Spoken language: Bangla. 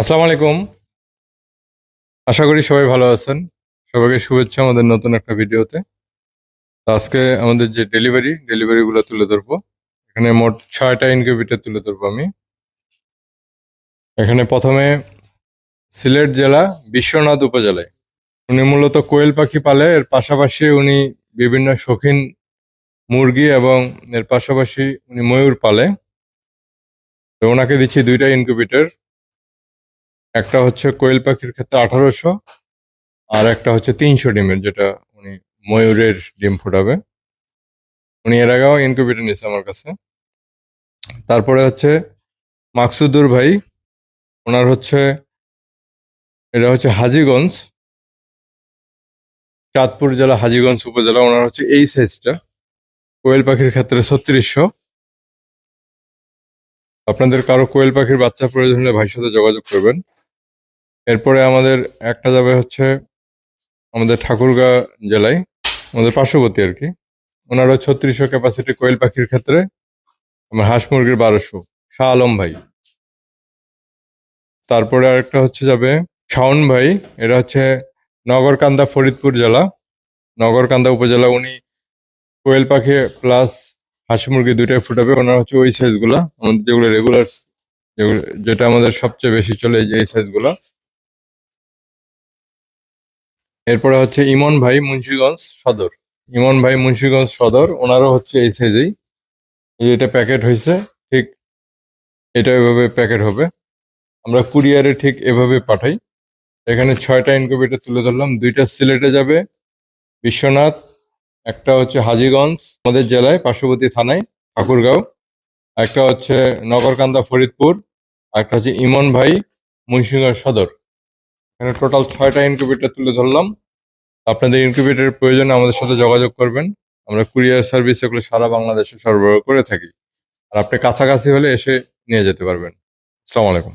আসসালামু আলাইকুম। আশা করি সবাই ভালো আছেন। সবাইকে শুভেচ্ছা আমাদের নতুন একটা ভিডিওতে। আজকে আমাদের যে ডেলিভারি ডেলিভারি গুলো তুলে ধরবো। এখানে মোট ছয়টা ইনকিউবেটর তুলে ধরবো আমি। এখানে প্রথমে সিলেট জেলা বিশ্বনাথ উপজেলায়। উনি মূলত কোয়েল পাখি পালে। এর পাশাপাশি উনি বিভিন্ন শৌখিন মুরগি এবং এর পাশাপাশি উনি ময়ূর পালে। তো ওনাকে দিচ্ছি দুইটা ইনকিউবেটর। একটা হচ্ছে কোয়েল পাখির ক্ষেত্রে আঠারোশো, আর একটা হচ্ছে তিনশো ডিমের, যেটা উনি ময়ূরের ডিম ফোটাবে। উনি এর আগেও ইনকিউবেটর নিয়েছে আমার কাছে। তারপরে হচ্ছে মাকসুদুর ভাই, ওনার হচ্ছে, এটা হচ্ছে হাজিগঞ্জ, চাঁদপুর জেলা হাজিগঞ্জ উপজেলা, ওনার হচ্ছে এই সাইজটা কোয়েল পাখির ক্ষেত্রে ছত্রিশশো। আপনাদের কারও কোয়েল পাখির বাচ্চা প্রয়োজন হলে ভাইয়ের সাথে যোগাযোগ করবেন। এরপরে আমাদের একটা যাবে হচ্ছে আমাদের ঠাকুরগাঁ জেলায়, আমাদের পার্শ্ববর্তী আর কি। ওনারও ছত্রিশশো ক্যাপাসিটি কোয়েল পাখির ক্ষেত্রে আমার হাঁস মুরগির বারোশো, শাহ আলম ভাই। তারপরে আরেকটা হচ্ছে যাবে শাওন ভাই এটা হচ্ছে নগরকান্দা ফরিদপুর জেলা। নগরকান্দা উপজেলা উনি কোয়েল পাখি প্লাস হাঁস মুরগি দুইটাই ফুটাবে, ওনার হচ্ছে ওই সাইজগুলা আমাদের যেগুলো রেগুলার যেগুলো যেটা আমাদের সবচেয়ে বেশি চলে এই সাইজগুলা এরপরে হচ্ছে ইমন ভাই মুন্সিগঞ্জ সদর। ইমন ভাই মুন্সিগঞ্জ সদর, ওনারও হচ্ছে এই সাইজেই এটা প্যাকেট হয়েছে ঠিক এটা এভাবে প্যাকেট হবে। আমরা কুরিয়ারে ঠিক এভাবে পাঠাই। এখানে ছয়টা ইনকিউবেটর তুলে ধরলাম। দুইটা সিলেটে যাবে, বিশ্বনাথ, একটা হচ্ছে হাজীগঞ্জ, আমাদের জেলায়, পার্শ্ববর্তী থানায়, ঠাকুরগাঁও, একটা হচ্ছে নগরকান্দা, ফরিদপুর, একটা হচ্ছে ইমন ভাই মুন্সিগঞ্জ সদর। এখানে টোটাল ছয়টা ইনকিউবেটর তুলে ধরলাম। আপনাদের ইনকিউবেটরের প্রয়োজন আমাদের সাথে যোগাযোগ করবেন। আমরা কুরিয়ার সার্ভিস এগুলো সারা বাংলাদেশে সরবরাহ করে থাকি। আর আপনি কাছাকাছি হলে এসে নিয়ে যেতে পারবেন। আসসালামু আলাইকুম।